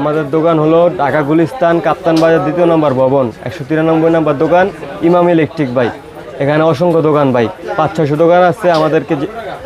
আমাদের দোকান হলো ঢাকা গুলিস্তান কাপ্তান বাজার দ্বিতীয় নম্বর ভবন, একশো তিরানব্বই নম্বর দোকান, ইমাম ইলেকট্রিক বাইক এখানে অসংখ্য দোকান ভাই, পাঁচ, ছয়শো দোকান আছে আমাদেরকে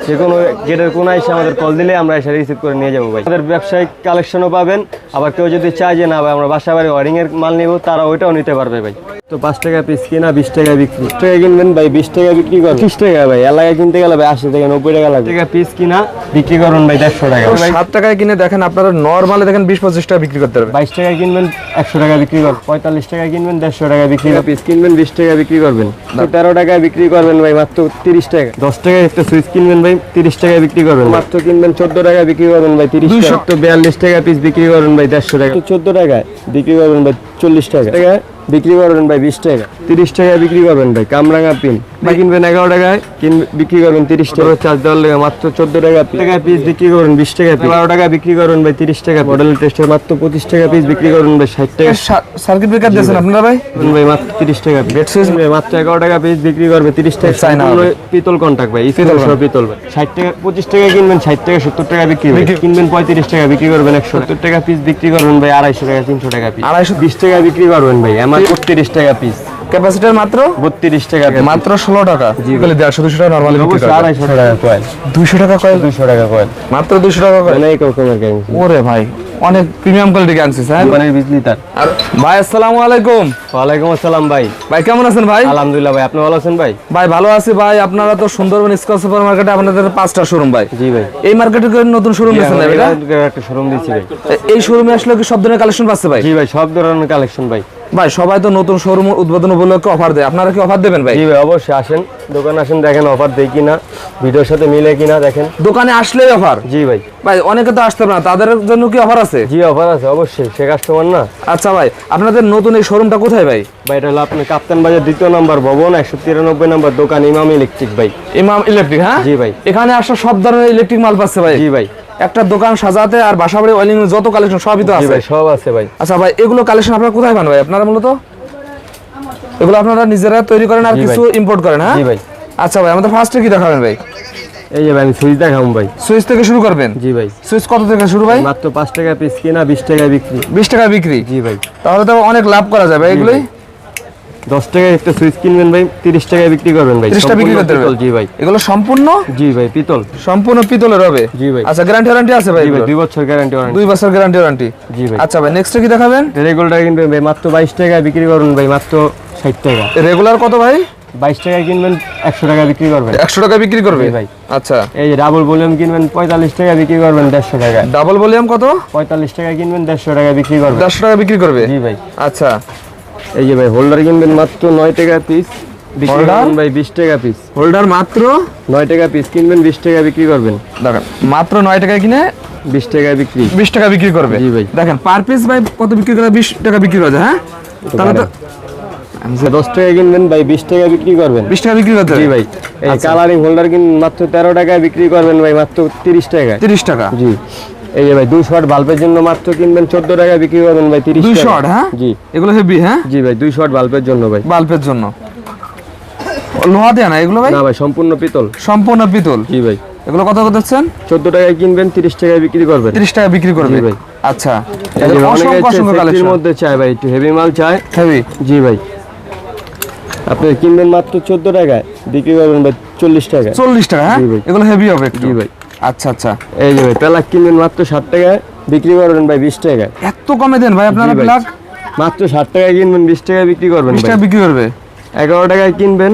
যে- কোনো গেটের কোনো এসে আমাদের কল দিলে আমরা এসে রিসিভ করে নিয়ে যাব ভাই। আমাদের ব্যবসায়িক কালেকশনও পাবেন আবার কেউ যদি চায় যে না ভাই আমরা বাসা বাড়ি ওয়ারিংয়ের মাল নিব তারা ওইটাও নিতে পারবে ভাই। তো পাঁচ টাকা পিস কিনা বিশ টাকা বিক্রি। বিশ টাকা কিনবেন ভাই বিশ টাকা বিক্রি করবেন। ত্রিশ টাকা ভাই এলাকায় কিনতে গেলে ভাই আশি থেকে নব্বই টাকা লাগবে। টাকা পিস কিনা বিক্রি করুন ভাই দেড়শো টাকা। ভাই সাত টাকায় কিনে দেখেন আপনারা নর্মালে দেখেন বিশ পঁচিশ টাকা বিক্রি করতে পারবেন। বাইশ টাকা কিনবেন একশো টাকা বিক্রি করবেন। পঁয়তাল্লিশ টাকা কিনবেন দেড়শো টাকা বিক্রি পিস কিনবেন বিশ টাকা বিক্রি করবেন। তেরো টাকায় বিক্রি করবেন ভাই মাত্র তিরিশ টাকা। দশ টাকায় একটা সুইচ কিনবেন ভাই তিরিশ টাকায় বিক্রি করবেন মাত্র কিনবেন চোদ্দ টাকায় বিক্রি করবেন ভাই তিরিশ টাকা। তো বিয়াল্লিশ টাকা পিস বিক্রি করবেন ভাই দেড়শো টাকা। চোদ্দ টাকায় বিক্রি করবেন ভাই চল্লিশ টাকা টাকা বিক্রি করবেন ভাই বিশ টাকা। তিরিশ টাকা বিক্রি করবেন ভাই কামরাঙা পিন। ভাই কিনবেন এগারো টাকায় কিন- বিক্রি করবেন তিরিশ টাকা। চার্জ দেওয়ার লেগে মাত্র চোদ্দ টাকা টাকা পিস বিক্রি করবেন বিশ টাকা বারো টাকা বিক্রি করবেন ভাই তিরিশ টাকা মডেল টেস্টের মাত্র পঁচিশ টাকা পিস বিক্রি করবেন ভাই ষাট টাকা। সার্কিট ব্রেকার দিয়েছেন আপনারা ভাই? ভাই মাত্র তিরিশ টাকা বেড সুইচ মাত্র এগারো টাকা পিস বিক্রি করবে তিরিশ টাকা। সম্পূর্ণ হবে। পিতল কন্টাক্ট ভাই পিতল পিতল ভাই। ষাট টাকা পঁচিশ টাকা কিনবেন ষাট টাকা সত্তর টাকা বিক্রি কিনবেন পঁয়ত্রিশ টাকা বিক্রি করবেন একশো সত্তর টাকা। পিস বিক্রি করবেন ভাই আড়াইশো টাকা তিনশো টাকা পিস আড়াইশো বিশ টাকা বিক্রি করবেন ভাই আমার বত্রিশ টাকা পিস ক্যাপাসিটার মাত্র? বত্রিশ টাকা মাত্র ষোলো টাকা। বলে দেড়শো দুশো টাকা নর্মালি বিক্রি করে আড়াইশো টাকা কয়েল দুইশো টাকা কয়েল দুশো টাকা কয়েল মাত্র দুইশো টাকা কয়েল অনেক রকমের গ্যাং ওরে ভাই অনেক প্রিমিয়াম কোয়ালিটি আনছিস হ্যাঁ? কোম্পানির বিজলি তার আর ভাই আসসালামু আলাইকুম। ওয়ালাইকুম আসসালাম ভাই। ভাই কেমন আছেন ভাই? আলহামদুলিল্লাহ ভাই আপনি ভালো আছেন ভাই? ভাই ভালো আছি ভাই। আপনারা তো সুন্দরবন স্কোয়ার সুপার মার্কেটে আপনাদের পাঁচটা শোরুম ভাই। জি ভাই। এই মার্কেটে নতুন শোরুম দিয়েছেন ভাই এটা? একটা শোরুম দিচ্ছি ভাই। এই শোরুমে আসলে কি সব ধরনের কালেকশন পাচ্ছে ভাই? জি ভাই সব ধরনের কালেকশন ভাই। ভাই সবাই তো নতুন শোরুম উদ্বোধন উপলক্ষে অফার দেয়। আপনারা কি অফার দেবেন ভাই? জি ভাই অবশ্যই আসেন। দোকানে আসেন দেখেন অফার দেই কিনা ভিডিওর সাথে মিলে কিনা দেখেন। দোকানে আসলেই অফার জি ভাই। ভাই অনেকে তো আসতে না তাদের জন্য কি অফার আছে? জি অফার আছে অবশ্যই সে কাস্টমার না। আচ্ছা ভাই আপনাদের নতুন এই শোরুমটা কোথায় ভাই? ভাই এটা হলো আপনার কাপ্তান বাজার দ্বিতীয় নম্বর ভবন একশো তিরানব্বই নম্বর দোকান ইমাম ইলেকট্রিক ভাই। ইমাম ইলেকট্রিক হ্যাঁ? জি ভাই। এখানে আসা সব ধরনের ইলেকট্রিক মাল পাচ্ছে ভাই। জি ভাই। একটা দোকান সাজাতে আর বাসা বাড়ি ওয়েলিং যত কালেকশন সবই তো আছে। ভাই সব আছে ভাই। আচ্ছা ভাই এগুলো কালেকশন আপনারা কোথায় পান ভাই? আপনারা মূলত? এগুলো আপনারা নিজেরা তৈরি করেন আর কিছু ইম্পোর্ট করেন হ্যাঁ? জি ভাই। আচ্ছা ভাই আমাদের ফার্স্টে কি দেখাবেন ভাই? এই যে ভাই আমি সুইচ দেখাবো ভাই। সুইচ থেকে শুরু করবেন? জি ভাই। সুইচ কত থেকে শুরু ভাই? মাত্র পাঁচ টাকা পিস কিনা বিশ টাকা বিক্রি। বিশ টাকা বিক্রি? জি ভাই। তাহলে তো অনেক লাভ করা যাবে এগুলোই? দশ টাকা একটা সুইচ কিনবেন ভাই তিরিশ টাকা বিক্রি করবেন ভাই 30 টাকা বিক্রি করতে? জি ভাই। এগুলো সম্পূর্ণ? জি ভাই পিতল। সম্পূর্ণ পিতলের হবে? জি ভাই। আচ্ছা গ্যারান্টি ওয়ারেন্টি আছে ভাই? দুই বছর গ্যারান্টি ওয়ারেন্টি দুই বছর গ্যারান্টি ওয়ারেন্টি জি ভাই। আচ্ছা ভাই নেক্সট কি দেখাবেন? রেগুলার কিনবেন ভাই মাত্র বাইশ টাকা বিক্রি করুন ভাই মাত্র ষাট টাকা। রেগুলার কত ভাই? বাইশ টাকা কিনবেন একশো টাকা বিক্রি করবেন। একশো টাকা বিক্রি করবে? ভাই। আচ্ছা। এই ডাবল ভলিউম কিনবেন পঁয়তাল্লিশ টাকা বিক্রি করবেন দেড়শো টাকা ডাবল ভলিউম কত? পঁয়তাল্লিশ টাকা কিনবেন দেড়শো টাকা বিক্রি করবেন। দেড়শো টাকা বিক্রি করবে? জি ভাই। আচ্ছা। এই যে ভাই হোল্ডার কিনবেন মাত্র নয় টাকা পিস? করবেন ভাই বিশ টাকা পিস হোল্ডার মাত্র? নয় টাকা পিস কিনবেন বিশ টাকা বিক্রি করবেন। দেখেন মাত্র নয় টাকায় কিনে বিশ টাকা বিক্রি। বিশ টাকা বিক্রি করবে। জি ভাই। দেখেন পার পিস ভাই কত বিক্রি করে? বিশ টাকা বিক্রি করে হ্যাঁ? তাহলে তো দশ টাকা কিনবেন ভাই বিশ টাকা বিক্রি করবেন। বিশ টাকা বিক্রি করতে জি ভাই। এই। কালারিং হোল্ডার কিন মাত্র তেরো টাকা বিক্রি করবেন ভাই মাত্র তিরিশ টাকা তিরিশ টাকা? জি। এই যে ভাই দুই শট বাল্বের জন্য মাত্র কিনবেন চোদ্দ টাকা বিক্রি করবেন ভাই তিরিশ দুই টাকা। শট হ্যাঁ? জি। এগুলো হেভি হ্যাঁ? জি ভাই দুই শট বাল্বের জন্য ভাই। বাল্বের জন্য। লোহা দেয়া না এগুলো ভাই? না ভাই সম্পূর্ণ পিতল। সম্পূর্ণ পিতল? জি ভাই। এগুলো কত কত দিচ্ছেন চোদ্দ টাকায় কিনবেন তিরিশ টাকায় বিক্রি করবেন। তিরিশ টাকা বিক্রি করবে। জি ভাই। আচ্ছা। অনেকে মধ্যে চায় ভাই একটু হেভি মাল চায়। হেভি জি ভাই। আপনি কিনবেন মাত্র চোদ্দ টাকায় বিক্রি করবেন ভাই চল্লিশ টাকা চল্লিশ টাকা হ্যাঁ? এগুলো হেভি হবে জি ভাই। আচ্ছা আচ্ছা। এই যে ভাই প্যালাক কিনবেন মাত্র ষাট টাকায় বিক্রি করবেন ভাই বিশ টাকায়। এত কমে দেন ভাই আপনারা। প্লাগ মাত্র ষাট টাকায় কিনবেন বিশ টাকায় বিক্রি করবেন বিশ টাকা বিক্রি করবে? এগারো টাকায় কিনবেন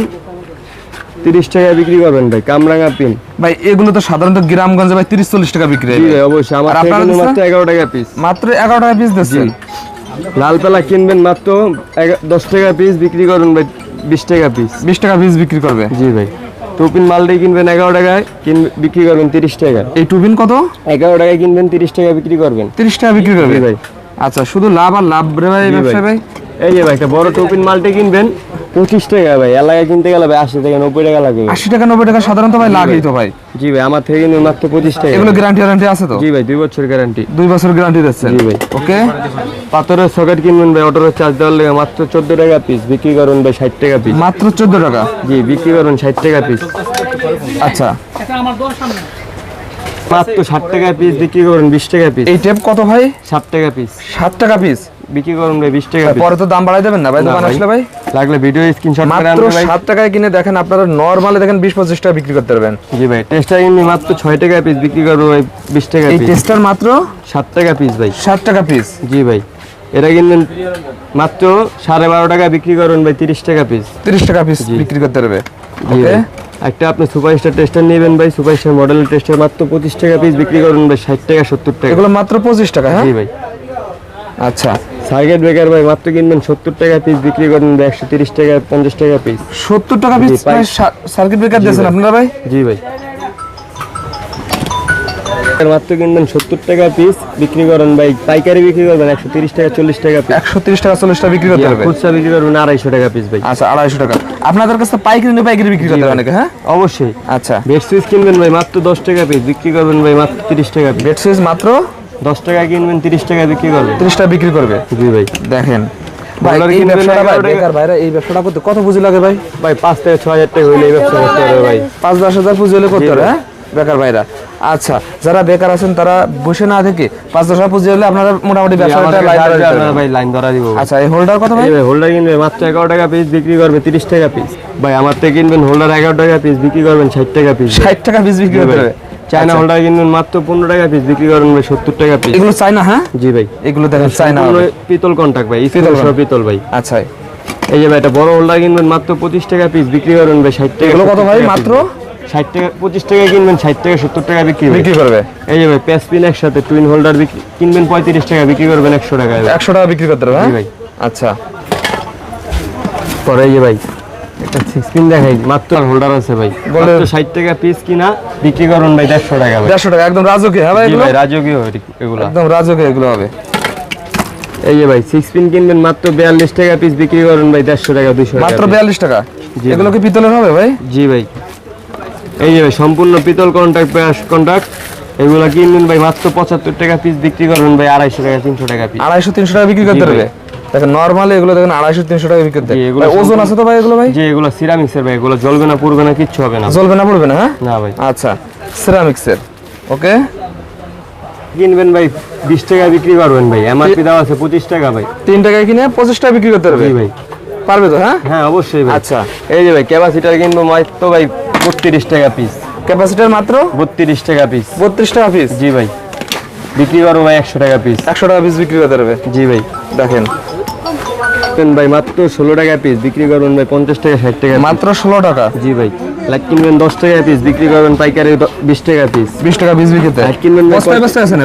তিরিশ টাকায় বিক্রি করবেন ভাই কামরাঙা পিন। ভাই এগুলো তো সাধারণত গ্রামগঞ্জে ভাই তিরিশ চল্লিশ টাকা বিক্রি হয় অবশ্যই। আমার মাত্র এগারো টাকা পিস মাত্র এগারো টাকা পিস দিচ্ছেন? লাল পেলা কিনবেন মাত্র দশ টাকা পিস বিক্রি করুন ভাই বিশ টাকা পিস বিশ টাকা পিস বিক্রি করবে? জি ভাই। টুপিন মালটাই কিনবেন এগারো টাকায় বিক্রি করবেন তিরিশ টাকা। এই টুপিন কত? এগারো টাকায় কিনবেন তিরিশ টাকা বিক্রি করবেন। তিরিশ টাকা বিক্রি করবেন? ভাই। আচ্ছা শুধু লাভ আর লাভ রে। ভাই এই যে ভাই একটা বড় টুপিন মালটা কিনবেন পঁচিশ টাকা ভাই এলাকায় কিনতে গেলে ভাই আশি থেকে নব্বই টাকা লাগবে আশি টাকা নব্বই টাকা সাধারণত ভাই লাগেই তো ভাই। জি ভাই আমার থেকে কিনবেন মাত্র পঁচিশ টাকা। এগুলো গ্যারান্টি ওয়ারেন্টি আছে তো? জি ভাই দুই বছর গ্যারান্টি দুই বছর গ্যারান্টি দিচ্ছেন। জি ভাই। ওকে? পাথরের সকেট কিনবেন ভাই অটোর চার্জ দেওয়ার লেগে মাত্র চোদ্দ টাকা পিস বিক্রি করুন ভাই ষাট টাকা পিস মাত্র চোদ্দ টাকা? জি বিক্রি করুন ষাট টাকা পিস আচ্ছা। মাত্র ষাট টাকা পিস বিক্রি করুন বিশ টাকা পিস এই টেপ কত ভাই? ষাট টাকা পিস ষাট টাকা পিস বিক্রি করুন ভাই বিশ টাকা পরে তো দাম বাড়াই দেবেন না ভাই দোকান। আসলে ভাই? লাগলে ভিডিও স্ক্রিনশট করে মাত্র আনবে ভাই। ষাট টাকায় কিনে দেখেন আপনারা নর্মালি দেখেন বিশ পঁচিশ টাকা বিক্রি করতে পারবেন। জি ভাই টেস্টার কিনবি মাত্র ছয় টাকা পিস বিক্রি করব ভাই বিশ টাকা এই পিস টেস্টার মাত্র ষাট টাকা পিস ভাই। ষাট টাকা পিস জি ভাই এটা কিনবেন মাত্র সাড়ে বারো টাকা বিক্রি করুন ভাই তিরিশ টাকা পিস তিরিশ টাকা পিস বিক্রি করতে পারবে। ওকে একটা আপনি সুপার স্টার টেস্টার নেবেন ভাই সুপার স্টার মডেলের টেস্টার মাত্র পঁচিশ টাকা পিস বিক্রি করুন ভাই ষাট টাকা সত্তর টাকা। এগুলো মাত্র পঁচিশ টাকা হ্যাঁ? জি ভাই। আচ্ছা। সার্কিট ব্রেকার ভাই মাত্র কিনবেন সত্তর টাকা পিস বিক্রি করুন একশো তিরিশ টাকা পঞ্চাশ টাকা পিস সত্তর টাকা পিস সার্কিট ব্রেকার দিয়েছেন আপনারা ভাই? জি ভাই। মাত্র কিনবেন সত্তর টাকা পিস বিক্রি করেন ভাই পাইকারি বিক্রি করবেন একশো তিরিশ টাকা চল্লিশ টাকা পিস একশো তিরিশ টাকা চল্লিশ টাকা বিক্রি করতে পারবে খুচরা বিক্রি করবেন আড়াইশো টাকা পিস ভাই। আচ্ছা আড়াইশো টাকা। আপনাদের কাছে পাইকারি নিয়ে পাইকারি বিক্রি করতে। অনেকে হ্যাঁ? অবশ্যই। আচ্ছা। বেড সুইচ কিনবেন ভাই মাত্র দশ টাকা পিস বিক্রি করবেন ভাই মাত্র তিরিশ টাকা বেড সুইচ মাত্র দশ টাকা কিনবেন তিরিশ টাকা বিক্রি করবেন তিরিশ টাকা বিক্রি করবে? জি ভাই। দেখেন ভাই এই ব্যবসাটা ভাই টাকা। বেকার ভাইরা এই ব্যবসাটা করতে কত পুঁজি লাগে ভাই? ভাই পাঁচ থেকে ছয় হাজার টাকা হইলে এই ব্যবসা করতে হবে ভাই। পাঁচ দশ হাজার পুঁজি হলে করতে হবে হ্যাঁ? বেকার ভাইরা। আচ্ছা যারা বেকার আছেন তারা বসে না থেকে পাঁচ দশ পুঁজি হলে আপনারা মোটামুটি ব্যবসাটা। ভাই লাইন ধরা দিব। আচ্ছা এই হোল্ডার কত ভাই? হোল্ডার কিনবে মাত্র এগারো টাকা পিস বিক্রি করবে তিরিশ টাকা পিস ভাই আমার থেকে কিনবেন হোল্ডার এগারো টাকা পিস বিক্রি করবেন ষাট টাকা পিস ষাট টাকা পিস বিক্রি করতে হবে। চায়না আচ্ছা। হোল্ডার কিনবেন মাত্র পনেরো টাকা পিস বিক্রি করবেন ভাই সত্তর টাকা পিস এগুলো চাই না হ্যাঁ? জি ভাই। এগুলো দেখেন চাই না পিতল কন্টাক্ট ভাই পিতল। পিতল ভাই। আচ্ছা। এই যে ভাই একটা বড় হোল্ডার কিনবেন মাত্র পঁচিশ টাকা পিস বিক্রি করবেন ভাই ষাট টাকা এগুলো কত ভাই? মাত্র? ষাট টাকা পঁচিশ টাকা কিনবেন ষাট টাকা সত্তর টাকা বিক্রি। বিক্রি করবে? এই যে ভাই প্যাস পিন একসাথে টুইন হোল্ডার বিক্রি কিনবেন পঁয়ত্রিশ টাকা বিক্রি করবেন একশো টাকা। একশো টাকা বিক্রি করতে হবে জি হ্যাঁ? ভাই। আচ্ছা। পরে এই যে ভাই সিক্স পিন দেখাই মাত্র হোল্ডার আছে ভাই। মাত্র ষাট টাকা পিস কিনা বিক্রি করুন ভাই দেড়শো টাকা ভাই। টাকা একদম রাজকীয় হ্যাঁ ভাই এগুলো? ভাই রাজকীয় এগুলো। একদম রাজকীয় এগুলো হবে। এই যে ভাই সিক্স পিন কিনবেন মাত্র বিয়াল্লিশ টাকা পিস বিক্রি করুন ভাই দেড়শো টাকা দুশো টাকা মাত্র piece। বিয়াল্লিশ টাকা? জি এগুলো কি পিতলের হবে ভাই? জি ভাই। এই যে ভাই সম্পূর্ণ পিতল কন্ট্যাক্ট প্যাস কন্ট্যাক্ট এগুলো কিনবেন ভাই মাত্র পঁচাত্তর টাকা পিস বিক্রি করবেন ভাই আড়াইশো টাকা তিনশো টাকা পিস আড়াইশো তিনশো টাকা বিক্রি করতে জি দেখেন নর্মালি এগুলো দেখেন আড়াইশো তিনশো টাকা বিক্রি করতে এগুলো ওজন আছে তো ভাই এগুলো ভাই? যে এগুলো সিরামিক্সের ভাই। এগুলো জ্বলবে না পুড়বে না কিচ্ছু হবে না। জ্বলবে না পড়বে না হ্যাঁ? না ভাই। আচ্ছা সিরামিক্সের ওকে? কিনবেন ভাই বিশ টাকা বিক্রি করবেন ভাই। এমআরপি দেওয়া আছে পঁচিশ টাকা ভাই। তিন টাকায় কিনে পঁচিশ টাকা বিক্রি করতে পারবে? ভাই। পারবে তো হ্যাঁ? হ্যাঁ অবশ্যই ভাই। আচ্ছা এই যে ভাই ক্যাপাসিটার কিনবো মাত্র ভাই বত্রিশ টাকা পিস ক্যাপাসিটার মাত্র? বত্রিশ টাকা পিস বত্রিশ টাকা পিস জি ভাই। বিক্রি করব ভাই একশো টাকা পিস একশো টাকা পিস বিক্রি করতে পারবে? জি ভাই। দেখেন ভাই মাত্র ষোলো টাকা পিস বিক্রি করবেন ভাই পঞ্চাশ টাকা ষাট টাকা মাত্র ষোলো টাকা? জি ভাই। লাইট কিনবেন দশ টাকা পিস বিক্রি করবেন পাইকারি দ- বিশ টাকা পিস বিশ টাকা পিস লাইট কিনবেন বস্তায় বস্তায় আছে না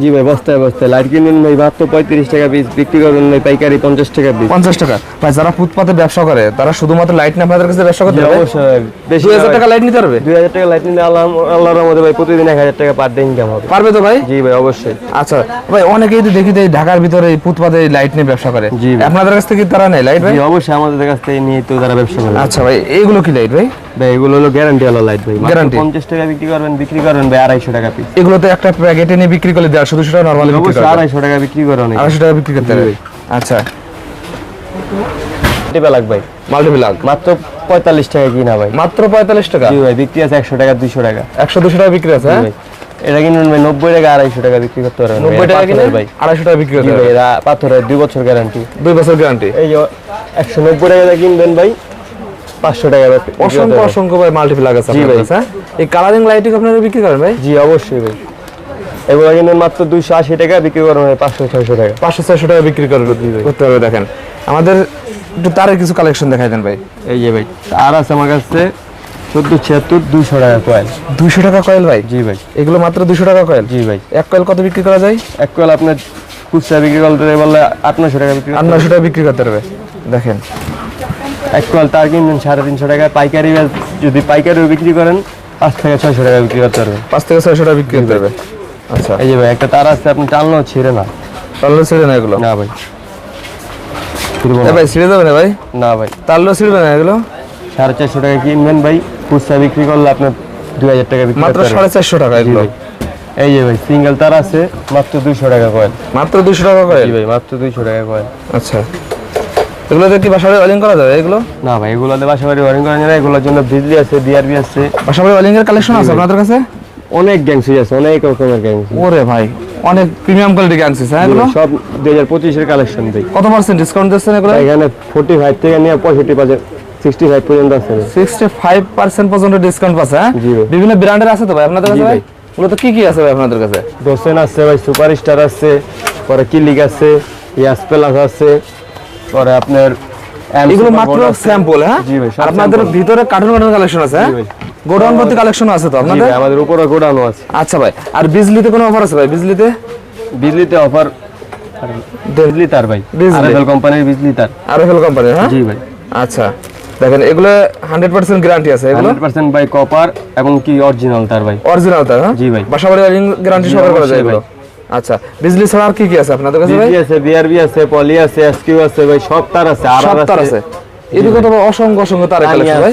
জি ভাই। বস্তায় বস্তায়। লাইট কিনবেন ভাই মাত্র পঁয়ত্রিশ টাকা পিস বিক্রি করবেন ভাই পাইকারি পঞ্চাশ টাকা পিস পঞ্চাশ টাকা। ভাই যারা ফুটপাতে ব্যবসা করে তারা শুধুমাত্র লাইট না আপনাদের কাছে ব্যবসা করতে অবশ্যই বেশি হাজার টাকা লাইট নিতে পারবে? দুই হাজার টাকা লাইট নিলে আল্লাহ আল্লাহর ভাই প্রতিদিন এক হাজার টাকা পার ডে ইনকাম হবে। পারবে তো ভাই? জি ভাই অবশ্যই। আচ্ছা ভাই অনেকেই তো দেখি যে ঢাকার ভিতরে ফুটপাতে লাইট নিয়ে ব্যবসা করে। আপনাদের কাছ থেকে তারা নেই লাইট ভাই? অবশ্যই আমাদের কাছ থেকে নিয়ে তো তারা ব্যবসা করে। আচ্ছা ভাই এইগুলো কি লাইট ভাই? ভাই এগুলো হলো গ্যারান্টি হলো লাইট ভাই। মাত্র Guarantee? টাকা বিক্রি করবেন বিক্রি করবেন ভাই আড়াইশো টাকা পিস এগুলো তো একটা প্যাকেটে নিয়ে বিক্রি করলে দেড়শো দুশো টাকা নর্মালি বিক্রি অবশ্যই করে টাকা বিক্রি করে অনেক আড়াইশো টাকা বিক্রি করতে হবে আচ্ছা। মাল্টিপ্লাগ মাত্র টাকা কিনা ভাই। মাত্র পঁয়তাল্লিশ টাকা? জি ভাই বিক্রি আছে একশো টাকা দুইশো টাকা। একশো দুশো টাকা বিক্রি আছে হ্যাঁ? এটা কিনবেন ভাই নব্বই টাকা আড়াইশো টাকা বিক্রি করতে পারবেন নব্বই টাকা কিনে ভাই। আড়াইশো টাকা বিক্রি করতে এরা পাথরের দুই বছর গ্যারান্টি দুই বছর গ্যারান্টি এই একশো নব্বই টাকা কিনবেন ভাই পাঁচশো টাকা বিক্রি অসংখ্য অসংখ্য ভাই মাল্টিপ্লাগ আছে জি ভাই। হ্যাঁ? এই কালারিং লাইটিং আপনারা বিক্রি করেন ভাই? জি অবশ্যই ভাই। এগুলো কিনবেন মাত্র দুইশো আশি টাকা বিক্রি করবেন ভাই পাঁচশো ছয়শো টাকা। পাঁচশো ছয়শো টাকা বিক্রি করে করতে হবে দেখেন। আমাদের একটু তারের কিছু কালেকশন দেখাই দেন ভাই। এই যে ভাই আর আছে আমার কাছে চোদ্দ ছিয়াত্তর দুইশো টাকা কয়েল দুইশো টাকা কয়েল ভাই? জি ভাই। এগুলো মাত্র দুশো টাকা কয়েল জি ভাই। এক কয়েল কত বিক্রি করা যায়? এক কয়েল আপনার খুচরা বিক্রি করতে বললে আট নশো টাকা বিক্রি আট নশো টাকা বিক্রি করতে হবে। দেখেন। এক কয়েল তার কিনবেন সাড়ে তিনশো টাকায় পাইকারি যদি পাইকারিও বিক্রি করেন পাঁচ থেকে ছয়শো টাকা বিক্রি করতে পারবেন। পাঁচ থেকে ছয়শো টাকা বিক্রি করতে হবে। আচ্ছা। এই যে ভাই একটা তার আছে আপনি টানলেও ছিঁড়ে না। তাহলে ছিঁড়ে না এগুলো? না ভাই। ভাই ছিঁড়ে যাবে না ভাই? না ভাই। তাহলেও ছিঁড়বে না এগুলো? সাড়ে চারশো টাকা কিনবেন ভাই খুচরা বিক্রি করলে আপনার দুই হাজার টাকা বিক্রি মাত্র সাড়ে চারশো টাকা এগুলো। এই যে ভাই সিঙ্গেল তার আছে মাত্র দুইশো টাকা কয়েল মাত্র দুশো টাকা কয়েল ভাই মাত্র দুইশো টাকা কয়েল আচ্ছা। এগুলোতে কি বাসাবাড়ি ওয়ারিং করা যাবে এগুলো? না ভাই এগুলোতে বাসাবাড়ি ওয়ারিং করা না এগুলোর জন্য বিজলি আছে ডিআরবি আছে। বাসাবাড়ি ওয়ারিং এর কালেকশন আছে আপনাদের কাছে? অনেক গ্যাং সুইচ আছে অনেক রকমের গ্যাং ওরে ভাই অনেক প্রিমিয়াম কোয়ালিটি গ্যাংসিস হ্যাঁ এগুলো? সব দুই হাজার পঁচিশের কালেকশন ভাই কত পার্সেন্ট ডিসকাউন্ট দিচ্ছেন এগুলো? এখানে ফোর্টি ফাইভ থেকে নিয়ে পঁয়ষট্টি পার্সেন্ট সিক্সটি ফাইভ পর্যন্ত আছে। ভাই। সিক্সটি ফাইভ পার্সেন্ট পর্যন্ত ডিসকাউন্ট পাচ্ছে হ্যাঁ। বিভিন্ন ব্র্যান্ডের আছে তো ভাই আপনাদের কাছে? ভাই। ভাই। মূলত কি কি আছে ভাই আপনাদের কাছে? দোসেন আছে ভাই সুপার স্টার আছে পরে কিলিক আছে ইয়াস প্লাস আছে পরে আপনার এগুলো মাত্র স্যাম্পল হ্যাঁ? জি ভাই, আপনাদের ভিতরে কার্টুন কার্টুন কালেকশন আছে হ্যাঁ। গোডাউন ভর্তি কালেকশন আছে তো আপনাদের? আমাদের উপরে গোডাউনও আছে। আচ্ছা ভাই আর বিজলিতে কোনো অফার আছে ভাই? বিজলিতে বিজলিতে অফার বিজলি তার ভাই। আরএফএল কোম্পানির বিজলি তার। আর এফএল কোম্পানির হ্যাঁ? জি ভাই। আচ্ছা দেখেন এগুলো হান্ড্রেড পার্সেন্ট গ্যারান্টি আছে এগুলো? হান্ড্রেড পার্সেন্ট বাই কপার এবং কি অরিজিনাল তার ভাই। অরিজিনাল তার হ্যাঁ? জি ভাই। বাসাবাড়ি গ্যারান্টি সবার করা যায় এগুলো। আচ্ছা বিজলি ছাড়া আর কি কি আছে আপনাদের কাছে ভাই? আছে বিআরবি আছে পলি আছে এসকিউ আছে ভাই সব তার আছে আর তার আছে। এদিকে তো অসংখ্য অসংখ্য তার কালেকশন ভাই।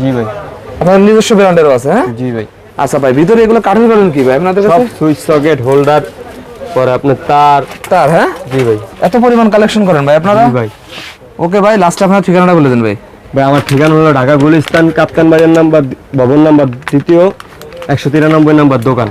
জি ভাই। আপনাদের নিজস্ব ব্র্যান্ডেরও আছে হ্যাঁ? জি ভাই। আচ্ছা ভাই ভিতরে এগুলো কাঠের কি ভাই আপনাদের সব সুইচ সকেট হোল্ডার পরে আপনার তার। তার হ্যাঁ? জি ভাই। এত পরিমাণ কালেকশন করেন ভাই আপনারা? জি ভাই। ওকে ভাই লাস্টে আপনার ঠিকানাটা বলে দেন ভাই। ভাই আমার ঠিকানা হলো ঢাকা গুলিস্তান কাপ্তান বাজার নাম্বার ভবন নাম্বার দ্বিতীয় একশো তিরানব্বই নাম্বার দোকান।